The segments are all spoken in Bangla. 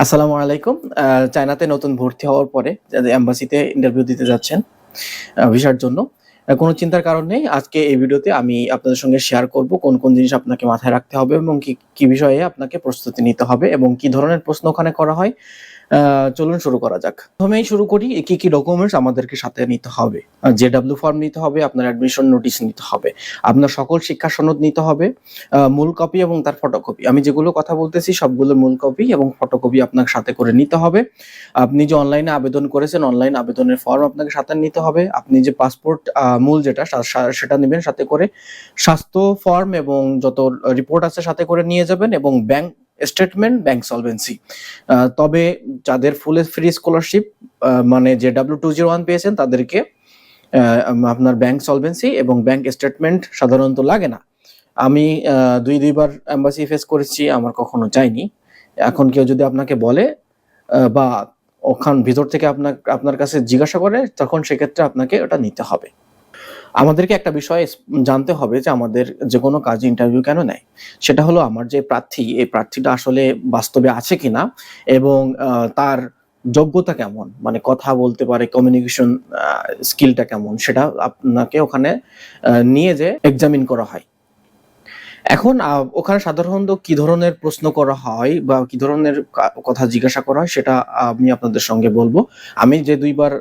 আসসালামু আলাইকুম। চায়নাতে নতুন ভর্তি হওয়ার পরে এম্বাসিতে ইন্টারভিউ দিতে যাচ্ছেন ভিসার জন্য কোনো চিন্তার কারণ নেই। আজকে এই ভিডিওতে আমি আপনাদের সঙ্গে শেয়ার করব কোন কোন জিনিস আপনাকে মাথায় রাখতে হবে এবং কি কি বিষয়ে আপনাকে প্রস্তুতি নিতে হবে এবং কি ধরনের প্রশ্ন ওখানে করা হয়। চলুন শুরু করা যাক। প্রথমেই শুরু করি কি কি ডকুমেন্টস আমাদেরকে সাথে নিতে হবে? জে ডাব্লিউ ফর্ম নিতে হবে, আপনার অ্যাডমিশন নোটিশ নিতে হবে, আপনার সকল শিক্ষা সনদ নিতে হবে মূল কপি এবং তার ফটোকপি আমি যেগুলো কথা বলতেছি, সবগুলো মূল কপি এবং ফটোকপি আপনার সাথে করে নিতে হবে। আপনি যে অনলাইনে আবেদন করেছেন অনলাইন আবেদনের ফর্ম আপনাকে সাথে নিতে হবে। আপনি যে পাসপোর্ট মূল যেটা সেটা নেবেন সাথে করে। স্বাস্থ্য ফর্ম এবং যত রিপোর্ট আছে সাথে করে নিয়ে যাবেন এবং ব্যাংক স্টেটমেন্ট ব্যাংক সলভেন্সি তবে যাদের ফুল ফ্রি স্কলারশিপ মানে যে ডাব্লিউ টু জিরো ওয়ান পেয়েছেন, তাদেরকে আপনার ব্যাংক সলভেন্সি এবং ব্যাংক স্টেটমেন্ট সাধারণত লাগে না। আমি দুই, দুইবার অ্যাম্বাসি ফেস করেছি, আমার কখনো চাইনি এখন কেউ যদি আপনাকে বলে বা ওখান ভিতর থেকে আপনার আপনার কাছে জিজ্ঞাসা করে, তখন সেক্ষেত্রে আপনাকে ওটা নিতে হবে। আমাদেরকে একটা বিষয় জানতে হবে যে আমাদের যে কোনো কাজে ইন্টারভিউ কেন নেয়? সেটা হলো আমার যে প্রার্থী, এই প্রার্থীটা আসলে বাস্তবে আছে কিনা এবং তার যোগ্যতা কেমন? মানে কথা বলতে পারে কমিউনিকেশন স্কিলটা কেমন? সেটা আপনাকে ওখানে নিয়ে যে এক্সামিন করা হয়। এখন ওখানে সাধারণত কি ধরনের প্রশ্ন করা হয় বা কি ধরনের কথা জিজ্ঞাসা করা হয় সেটা আমি আপনাদের সঙ্গে বলব। আমি যে দুইবার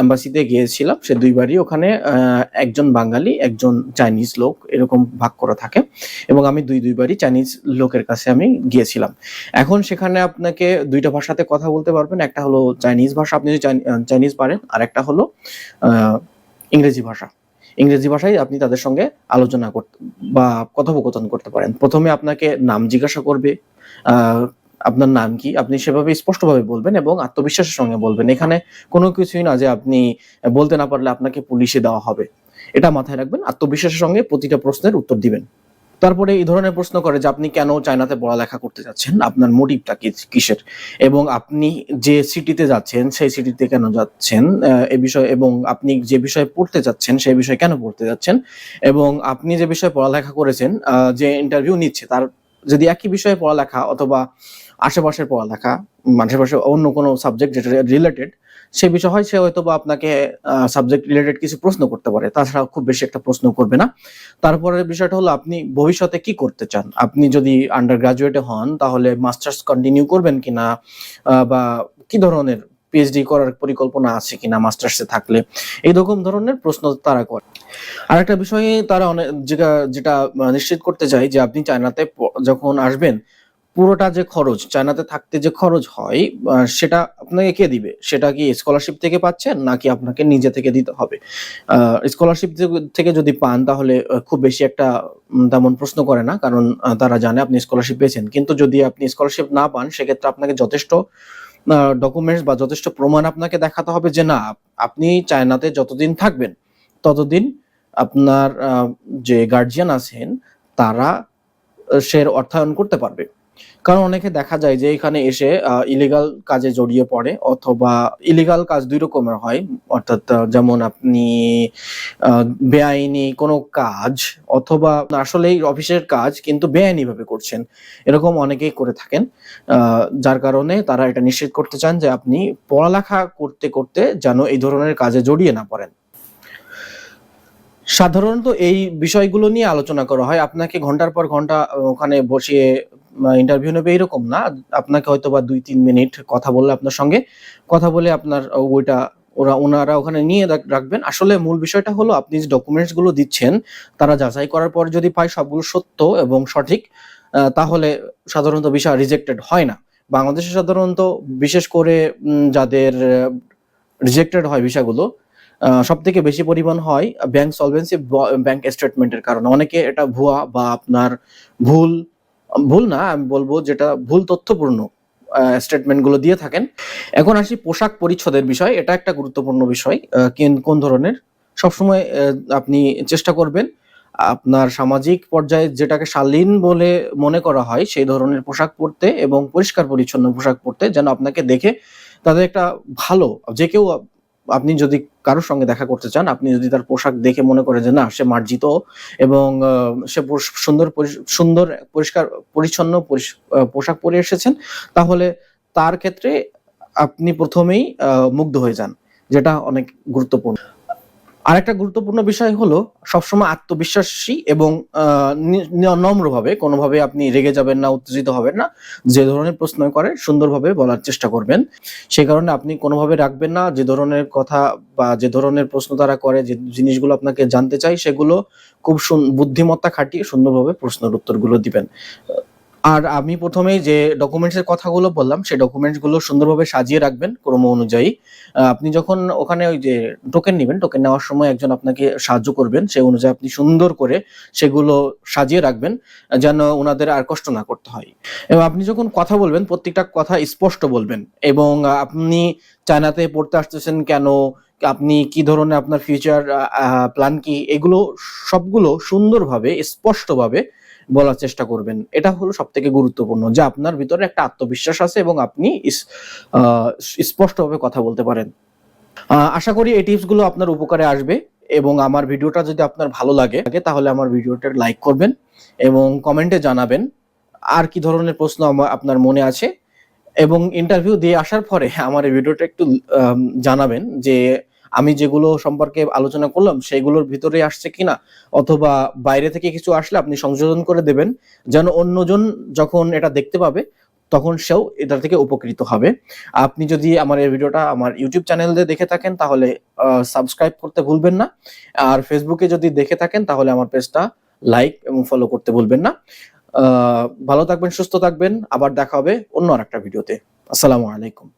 এম্বাসিতে গিয়েছিলাম, সে দুইবারই ওখানে একজন বাঙালি, একজন চাইনিজ লোক এরকম ভাগ করা থাকে এবং আমি দুই দুইবারই চাইনিজ লোকের কাছে আমি গিয়েছিলাম। এখন সেখানে আপনাকে দুইটা ভাষাতে কথা বলতে পারবেন, একটা হলো চাইনিজ ভাষা, আপনি যদি চাইনিজ পারেন, আর একটা হলো ইংরেজি ভাষা। ইংরেজি ভাষায় আপনি তাদের সঙ্গে আলোচনা করতে বা কথোপকথন করতে পারেন। প্রথমে আপনাকে নাম জিজ্ঞাসা করবে আপনার নাম কি? আপনি সেভাবে স্পষ্টভাবে বলবেন এবং আত্মবিশ্বাসের সঙ্গে বলবেন। এখানে কোনো কিছুই না যে আপনি বলতে না পারলে আপনাকে পুলিশে দেওয়া হবে। এটা মাথায় রাখবেন, আত্মবিশ্বাসের সঙ্গে প্রতিটা প্রশ্নের উত্তর দিবেন। তারপরে এই ধরনের প্রশ্ন করে যে আপনি কেন চায়নাতে পড়ালেখা করতে যাচ্ছেন? আপনার মোটিভটা কিসের? এবং আপনি যে সিটিতে যাচ্ছেন, সেই সিটিতে কেন যাচ্ছেন এ বিষয়ে এবং আপনি যে বিষয়ে পড়তে যাচ্ছেন, সেই বিষয়ে কেন পড়তে যাচ্ছেন? এবং আপনি যে বিষয়ে পড়ালেখা করেছেন যে ইন্টারভিউ নিচ্ছে, তার যদি একই বিষয়ে পড়ালেখা অথবা আশেপাশের পড়ালেখা আশেপাশে অন্য কোনো সাবজেক্ট যেটা রিলেটেড সে বিষয় হয় সে হয়তো বা আপনাকে সাবজেক্ট রিলেটেড কিছু প্রশ্ন করতে পারে। তাছাড়া খুব বেশি একটা প্রশ্ন করবে না। তারপরে বিষয়টা হলো আপনি ভবিষ্যতে কি করতে চান? আপনি যদি আন্ডার গ্রাজুয়েটে হন, তাহলে মাস্টার্স কন্টিনিউ করবেন কিনা? বা কি ধরনের পিএইচডি করার পরিকল্পনা আছে কিনা মাস্টার্সে থাকলে? এই রকম ধরনের প্রশ্ন তারা করে। আর একটা বিষয়ে তারা অনেক, যেটা যেটা নিশ্চিত করতে চাই যে আপনি চায়নাতে যখন আসবেন পুরোটা যে খরচ, চায়নাতে থাকতে যে খরচ হয় সেটা আপনাকে কে দিবে? সেটা কি স্কলারশিপ থেকে পাচ্ছেন, নাকি আপনাকে নিজে থেকে দিতে হবে? স্কলারশিপ থেকে যদি পান, তাহলে খুব বেশি একটা তেমন প্রশ্ন করে না, কারণ তারা জানে আপনি স্কলারশিপ পেয়েছেন। কিন্তু যদি আপনি স্কলারশিপ না পান, সেক্ষেত্রে আপনাকে যথেষ্ট ডকুমেন্টস বা যথেষ্ট প্রমাণ আপনাকে দেখাতে হবে যে না, আপনি চায়নাতে যতদিন থাকবেন, ততদিন আপনার যে গার্জিয়ান আছেন, তারা সে অর্থায়ন করতে পারবে। কারণ অনেকে দেখা যায় যে এখানে এসে ইলিগাল কাজে জড়িয়ে পড়ে অথবা ইলিগাল কাজ দুই রকমের হয়। অর্থাৎ যেমন আপনি বেআইনি কোনো কাজ অথবা আসলেই অফিসের কাজ কিন্তু বেআইনি ভাবে করছেন। এরকম অনেকেই করে থাকেন। যার কারণে তারা এটা নিশ্চিত করতে চান যে আপনি পড়ালেখা করতে করতে যেন এই ধরনের কাজে জড়িয়ে না পড়েন। সাধারণত এই বিষয়গুলো নিয়ে আলোচনা করা হয়। আপনাকে ঘণ্টার পর ঘণ্টা ওখানে বসিয়ে ইন্টারভিউ নেবে এরকম না। আপনাকে হয়তো বা দুই, তিন মিনিট কথা বললে আপনার সঙ্গে। কথা বলে আপনার ওইটা ওরা, ওনারা ওখানে নিয়ে রাখবেন। আসলে মূল বিষয়টা হলো, আপনি যে ডকুমেন্টসগুলো দিচ্ছেন, তারা যাচাই করার পর যদি পায় সবগুলো সত্য এবং সঠিক তাহলে সাধারণত বিষয় রিজেক্টেড হয় না। বাংলাদেশে সাধারণত বিশেষ করে যাদের রিজেক্টেড হয় বিষয়গুলো সব থেকে বেশি পরিমাণ হয় ব্যাংক সলভেন্সি ব্যাংক স্টেটমেন্টের কারণে। অনেকে এটা ভুয়া বা আপনার ভুল ভুল না, আমি বলব যেটা ভুল তথ্যপূর্ণ স্টেটমেন্টগুলো দিয়ে থাকেন। এখন আসি পোশাক পরিচ্ছদের বিষয়, এটা একটা গুরুত্বপূর্ণ বিষয় কোন ধরনের? সবসময় আপনি চেষ্টা করবেন আপনার সামাজিক পর্যায়ে যেটাকে শালীন বলে মনে করা হয়, সেই ধরনের পোশাক পরতে এবং পরিষ্কার পরিচ্ছন্ন পোশাক পরতে, যেন আপনাকে দেখে তাদের একটা ভালো, যে কেউ আপনি যদি কারোর সঙ্গে দেখা করতে চান, আপনি যদি তার পোশাক দেখে মনে করেন যে না, সে মার্জিত এবং সে সুন্দর সুন্দর, পরিষ্কার, পরিচ্ছন্ন পোশাক পরে এসেছেন, তাহলে তার ক্ষেত্রে আপনি প্রথমেই মুগ্ধ হয়ে যান, যেটা অনেক গুরুত্বপূর্ণ। আরেকটা গুরুত্বপূর্ণ বিষয় হলো, সবসময় আত্মবিশ্বাসী এবং নম্রভাবে, কোনোভাবে আপনি রেগে যাবেন না, উত্তেজিত হবেন না, যে ধরনের প্রশ্ন করে সুন্দরভাবে বলার চেষ্টা করবেন। সেই কারণে আপনি কোনোভাবে রাখবেন না, যে ধরনের কথা বা যে ধরনের প্রশ্ন তারা করে, যে জিনিসগুলো আপনাকে জানতে চাই সেগুলো খুব বুদ্ধিমত্তা খাটিয়ে সুন্দরভাবে প্রশ্নের উত্তরগুলো দিবেন। আর আমি প্রথমেই যে ডকুমেন্টসের কথাগুলো বললাম, সেই ডকুমেন্টসগুলো সুন্দরভাবে সাজিয়ে রাখবেন ক্রম অনুযায়ী। আপনি যখন ওখানে ওই যে টোকেন নেবেন টোকেন নেওয়ার সময় একজন আপনাকে সাহায্য করবেন, সেই অনুযায়ী আপনি সুন্দর করে সেগুলো সাজিয়ে রাখবেন, যেন ওনাদের আর কষ্ট না করতে হয়। এবং আপনি যখন কথা বলবেন, প্রত্যেকটা কথা স্পষ্ট বলবেন, এবং আপনি চায়নাতে পড়তে আসতেছেন কেন, আপনি কি ধরনের আপনার ফিউচার প্ল্যান কি, এগুলো সবগুলো সুন্দরভাবে, স্পষ্টভাবে বলার চেষ্টা করবেন। এটা হলো সব থেকে গুরুত্বপূর্ণ, যে আপনার ভিতরে একটা আত্মবিশ্বাস আছে এবং আপনি স্পষ্টভাবে কথা বলতে পারেন। আশা করি এই টিপসগুলো আপনার উপকারে আসবে এবং আমার ভিডিওটা যদি আপনার ভালো লাগে তাহলে আমার ভিডিওটা লাইক করবেন এবং কমেন্টে জানাবেন আর কি ধরনের প্রশ্ন আপনার মনে আছে। এবং ইন্টারভিউ দিয়ে আসার পরে আমার এই ভিডিওটা একটু জানাবেন যে আমি যেগুলো সম্পর্কে আলোচনা করলাম, সেগুলোর ভিতরে আসছে কিনা অথবা বাইরে থেকে কিছু আসলে আপনি সংশোধন করে দেবেন, যেন অন্যজন যখন এটা দেখতে পাবে, তখন সেও এটা থেকে উপকৃত হবে। আপনি যদি আমার এই ভিডিওটা আমার ইউটিউব চ্যানেলে দেখে থাকেন, তাহলে সাবস্ক্রাইব করতে ভুলবেন না। আর ফেসবুকে যদি দেখে থাকেন, তাহলে আমার পেজটা লাইক এবং ফলো করতে ভুলবেন না। ভালো থাকবেন, সুস্থ থাকবেন। আবার দেখা হবে অন্য আর একটা ভিডিওতে। আসসালামু আলাইকুম।